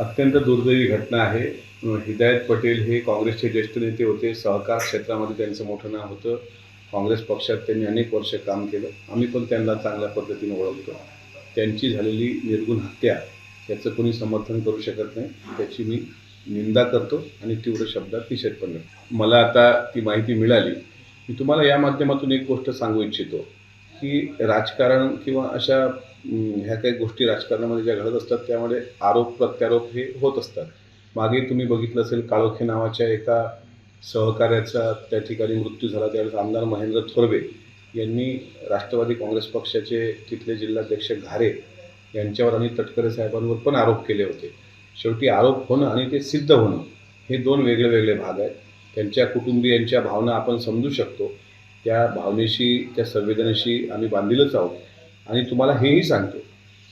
अत्यंत दुर्दैवी घटना आहे. हिदायत पटेल हे काँग्रेसचे ज्येष्ठ नेते होते. सहकार क्षेत्रामध्ये त्यांचं मोठं नाव होतं. काँग्रेस पक्षात त्यांनी अनेक वर्ष काम केलं. आम्ही पण त्यांना चांगल्या पद्धतीने ओळखतो. त्यांची झालेली निर्गुण हत्या याचं कोणी समर्थन करू शकत नाही. त्याची मी निंदा करतो आणि तीव्र शब्दात निषेध पण करतो. मला आता ती माहिती मिळाली. मी तुम्हाला या माध्यमातून एक गोष्ट सांगू इच्छितो की राजकारण किंवा अशा ह्या काही गोष्टी राजकारणामध्ये ज्या घडत असतात त्यामध्ये आरोप प्रत्यारोप हे होत असतात. मागे तुम्ही बघितलं असेल काळोखे नावाच्या एका सहकार्याचा त्या ठिकाणी मृत्यू झाला. त्यावेळेस आमदार महेंद्र थोरवे यांनी राष्ट्रवादी काँग्रेस पक्षाचे तिथले जिल्हाध्यक्ष घारे यांच्यावर आणि तटकरे साहेबांवर पण आरोप केले होते. शेवटी आरोप होणं आणि ते सिद्ध होणं हे दोन वेगळे वेगळे भाग आहेत. त्यांच्या कुटुंबियांच्या भावना आपण समजू शकतो. त्या भावनेशी त्या संवेदनेशी आम्ही बांधीलच आहोत. आणि तुम्हाला हेही सांगतो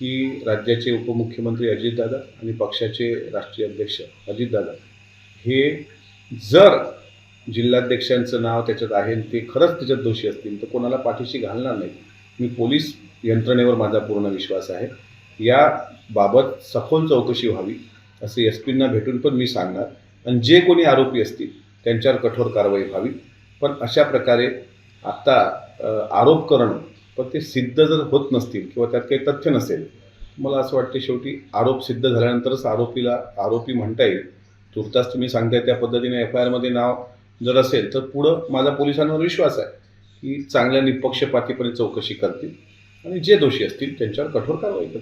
की राज्याचे उपमुख्यमंत्री अजितदादा आणि पक्षाचे राष्ट्रीय अध्यक्ष अजितदादा हे जर जिल्हाध्यक्षांचं नाव त्याच्यात आहे आणि ते खरंच त्याच्यात दोषी असतील तर कोणाला पाठीशी घालणार नाही मी पोलीस यंत्रणेवर माझा पूर्ण विश्वास आहे. याबाबत सखोल चौकशी व्हावी असं एस पींना भेटून पण मी सांगणार. आणि जे कोणी आरोपी असतील त्यांच्यावर कठोर कारवाई व्हावी. पण अशा प्रकारे आत्ता आरोप करणं पण ते सिद्ध जर होत नसतील किंवा त्यात काही तथ्य नसेल मला असं वाटते शेवटी आरोप सिद्ध झाल्यानंतरच आरोपीला आरोपी म्हणता येईल. तुर्तास तुम्ही सांगताय त्या पद्धतीने एफ आय आरमध्ये नाव जर असेल तर पुढं माझा पोलिसांवर विश्वास आहे की चांगल्या निपक्षपातीपणे चौकशी करतील आणि जे दोषी असतील त्यांच्यावर कठोर कारवाई करतील.